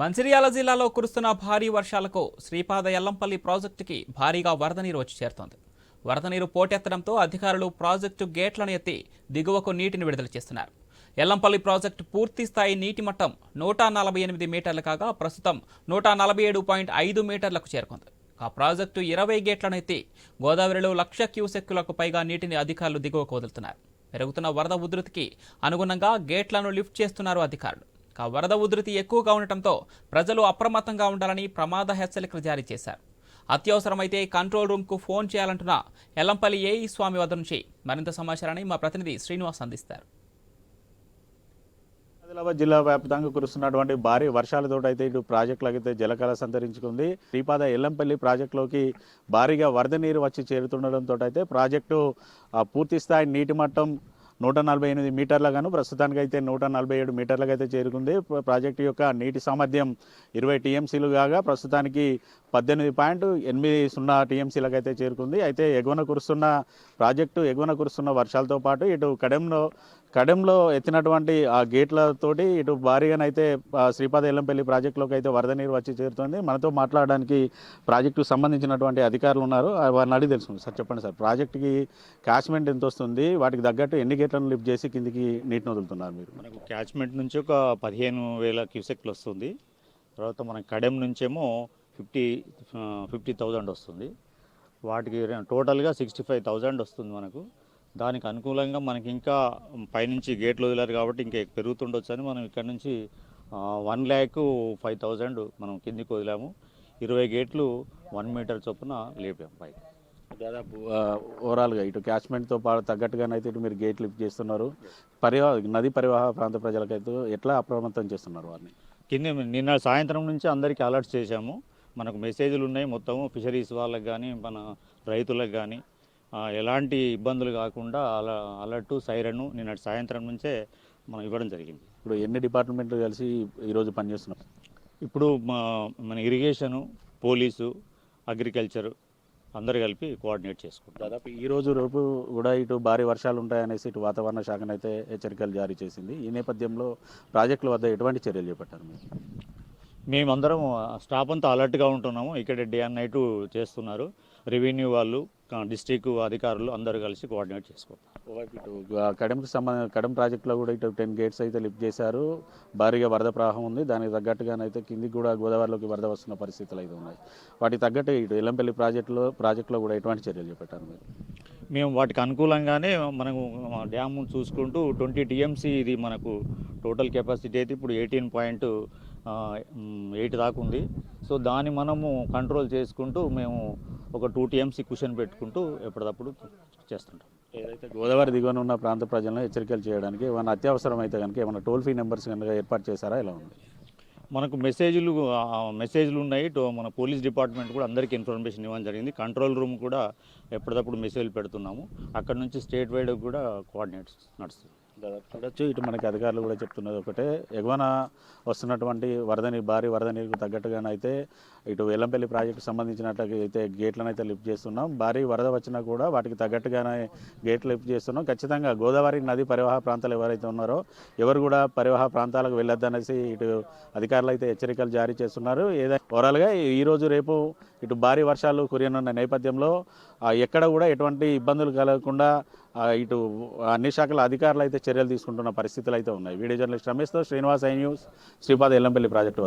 మంచిర్యాల జిల్లాలో కురుస్తున్న భారీ వర్షాలకు శ్రీపాద ఎల్లంపల్లి ప్రాజెక్టుకి భారీగా వరద నీరు వచ్చి చేరుతోంది. వరద నీరు పోటెత్తడంతో అధికారులు ప్రాజెక్టు గేట్లను ఎత్తి దిగువకు నీటిని విడుదల చేస్తున్నారు. ఎల్లంపల్లి ప్రాజెక్టు పూర్తి స్థాయి నీటి మట్టం నూట నలభై ఎనిమిది మీటర్లు కాగా ప్రస్తుతం నూట నలభై ఏడు పాయింట్ ఐదు మీటర్లకు చేరుకుంది. ఆ ప్రాజెక్టు ఇరవై గేట్లను ఎత్తి గోదావరిలో లక్ష క్యూసెక్కులకు పైగా నీటిని అధికారులు దిగువకు వదులుతున్నారు. పెరుగుతున్న వరద ఉధృతికి అనుగుణంగా గేట్లను లిఫ్ట్ చేస్తున్నారు అధికారులు. వరద ఉధృతి ఎక్కువగా ఉండటంతో ప్రజలు అప్రమత్తంగా ఉండాలని ప్రమాద హెచ్చరికలు జారీ చేశారు. అత్యవసరమైతే కంట్రోల్ రూమ్కు ఫోన్ చేయాలంటున్న ఎల్లంపల్లి ఏఈ స్వామి వద్ద నుంచి మరింత సమాచారాన్ని మా ప్రతినిధి శ్రీనివాస్ అందిస్తారు. ఆదిలాబాద్ జిల్లా వ్యాప్తంగా కురుస్తున్నటువంటి భారీ వర్షాలతో అయితే ఇటు ప్రాజెక్టులకు అయితే జలకళ సంతరించుకుంది. శ్రీపాద ఎల్లంపల్లి ప్రాజెక్టులోకి భారీగా వరద నీరు వచ్చి చేరుతుండడంతో అయితే ప్రాజెక్టు పూర్తి స్థాయి నీటి మట్టం నూట నలభై ఎనిమిది మీటర్లుగాను ప్రస్తుతానికి అయితే నూట నలభై ఏడు మీటర్లకైతే చేరుకుంది. ప్రాజెక్టు యొక్క నీటి సామర్థ్యం ఇరవై టీఎంసీలు కాగా ప్రస్తుతానికి పద్దెనిమిది పాయింట్ ఎనిమిది సున్నా టీఎంసీలకు అయితే చేరుకుంది. అయితే ఎగువన కురుస్తున్న ప్రాజెక్టు ఎగువన కురుస్తున్న వర్షాలతో పాటు ఇటు కడెంలో కడెంలో ఎత్తినటువంటి ఆ గేట్లతోటి ఇటు భారీగానైతే శ్రీపాద ఎల్లంపల్లి ప్రాజెక్టులోకి అయితే వరద నీరు వచ్చి చేరుతుంది. మనతో మాట్లాడడానికి ప్రాజెక్టుకు సంబంధించినటువంటి అధికారులు ఉన్నారు. వారిని అడిగి తెలుసుకుంది. సార్ చెప్పండి సార్. ప్రాజెక్టుకి క్యాచ్మెంట్ ఎంత వస్తుంది? వాటికి తగ్గట్టు ఎన్ని గేట్లను లిఫ్ట్ చేసి కిందికి నీటిని వదులుతున్నారు మీరు? మనకు క్యాచ్మెంట్ నుంచి ఒక పదిహేను వేల క్యూసెక్లు వస్తుంది. తర్వాత మన కడెం నుంచేమో ఫిఫ్టీ ఫిఫ్టీ థౌజండ్ వస్తుంది. వాటికి టోటల్గా సిక్స్టీ ఫైవ్ థౌజండ్ వస్తుంది మనకు. దానికి అనుకూలంగా మనకి ఇంకా పైనుంచి గేట్లు వదిలారు కాబట్టి ఇంకా పెరుగుతుండొచ్చు అని మనం ఇక్కడ నుంచి వన్ ల్యాక్ ఫైవ్ థౌజండ్ మనం కిందికి వదిలాము. ఇరవై గేట్లు వన్ మీటర్ చొప్పున లేపాము పైకి. దాదాపు ఓవరాల్గా ఇటు క్యాచ్మెంట్తో పాటు తగ్గట్టుగానైతే ఇటు మీరు గేట్ లిఫ్ట్ చేస్తున్నారు. పరివా నది పరివాహ ప్రాంత ప్రజలకైతే ఎట్లా అప్రమత్తం చేస్తున్నారు వారిని? కింద నిన్న సాయంత్రం నుంచి అందరికీ అలర్ట్ చేశాము. మనకు మెసేజ్లు ఉన్నాయి మొత్తం ఫిషరీస్ వాళ్ళకి కానీ మన రైతులకు కానీ ఎలాంటి ఇబ్బందులు కాకుండా అలా అలర్ట్ సైరన్ నిన్న సాయంత్రం నుంచే మనం ఇవ్వడం జరిగింది. ఇప్పుడు ఎన్ని డిపార్ట్మెంట్లు కలిసి ఈరోజు పనిచేస్తున్నారు? ఇప్పుడు మా మన ఇరిగేషను పోలీసు అగ్రికల్చర్ అందరు కలిపి కోఆర్డినేట్ చేసుకుంటాం. దాదాపు ఈ రోజు రేపు కూడా ఇటు భారీ వర్షాలు ఉంటాయనేసి ఇటు వాతావరణ శాఖనైతే హెచ్చరికలు జారీ చేసింది. ఈ నేపథ్యంలో ప్రాజెక్టుల వద్ద ఎటువంటి చర్యలు చేపట్టారు మీరు? మేమందరం స్టాఫ్ అంతా అలర్ట్గా ఉంటున్నాము. ఇక్కడ డే అండ్ నైట్ చేస్తున్నారు. రెవెన్యూ వాళ్ళు డిస్టిక్ అధికారులు అందరూ కలిసి కోఆర్డినేట్ చేసుకుంటాం ఓవైపు ఇటు కడెంకి సంబంధ కడెం ప్రాజెక్టులో కూడా ఇటు టెన్ గేట్స్ అయితే లిఫ్ట్ చేశారు. భారీగా వరద ప్రవాహం ఉంది. దానికి తగ్గట్టుగానైతే కిందికి కూడా గోదావరిలోకి వరద వస్తున్న పరిస్థితులు అయితే ఉన్నాయి. వాటికి తగ్గట్టు ఇటు ఎల్లంపల్లి ప్రాజెక్టులో ప్రాజెక్టులో కూడా ఎటువంటి చర్యలు చేపట్టారు మీరు? మేము వాటికి అనుకూలంగానే మనము డ్యామ్ చూసుకుంటూ ట్వంటీ టీఎంసీ ఇది మనకు టోటల్ కెపాసిటీ అయితే ఇప్పుడు ఎయిటీన్ పాయింట్ ఎయిట్ దాకా ఉంది. సో దాన్ని మనము కంట్రోల్ చేసుకుంటూ మేము ఒక టూ టీఎంసీ కుషన్ పెట్టుకుంటూ ఎప్పటికప్పుడు చేస్తుంటాం. ఏదైతే గోదావరి దిగువన ఉన్న ప్రాంత ప్రజలను హెచ్చరికలు చేయడానికి ఏమైనా అత్యవసరం అయితే కనుక ఏమైనా టోల్ ఫ్రీ నెంబర్స్ కనుక ఏర్పాటు చేశారా? ఇలా ఉంది? మనకు మెసేజ్లు మెసేజ్లు ఉన్నాయి. టో- మన పోలీస్ డిపార్ట్మెంట్ కూడా అందరికీ ఇన్ఫర్మేషన్ ఇవ్వడం జరిగింది. కంట్రోల్ రూమ్ కూడా ఎప్పటికప్పుడు మెసేజ్లు పెడుతున్నాము. అక్కడ నుంచి స్టేట్ వైడ్ కూడా కోఆర్డినేట్స్ నడుస్తుంది. దాదాపు చూడొచ్చు. ఇటు మనకి అధికారులు కూడా చెప్తున్నది ఒకటే. ఎగువన వస్తున్నటువంటి వరద నీరు భారీ వరద నీరుకు తగ్గట్టుగానైతే ఇటు ఎల్లంపల్లి ప్రాజెక్టు సంబంధించినట్లయితే గేట్లను అయితే లిఫ్ట్ చేస్తున్నాం. భారీ వరద వచ్చినా కూడా వాటికి తగ్గట్టుగానే గేట్లు లిఫ్ట్ చేస్తున్నాం. ఖచ్చితంగా గోదావరి నది పరివాహ ప్రాంతాలు ఎవరైతే ఉన్నారో ఎవరు కూడా పరివాహ ప్రాంతాలకు వెళ్ళొద్దనేసి ఇటు అధికారులు అయితే హెచ్చరికలు జారీ చేస్తున్నారు. ఏదైనా ఓవరాల్గా ఈ రోజు రేపు ఇటు భారీ వర్షాలు కురియనున్న నేపథ్యంలో ఎక్కడ కూడా ఎటువంటి ఇబ్బందులు కలగకుండా ఇటు అన్ని శాఖల అధికారులు అయితే చర్యలు తీసుకుంటున్న పరిస్థితులు అయితే ఉన్నాయి. Video journalist రమేష్తో Srinivas I news Sripada Yellampalli project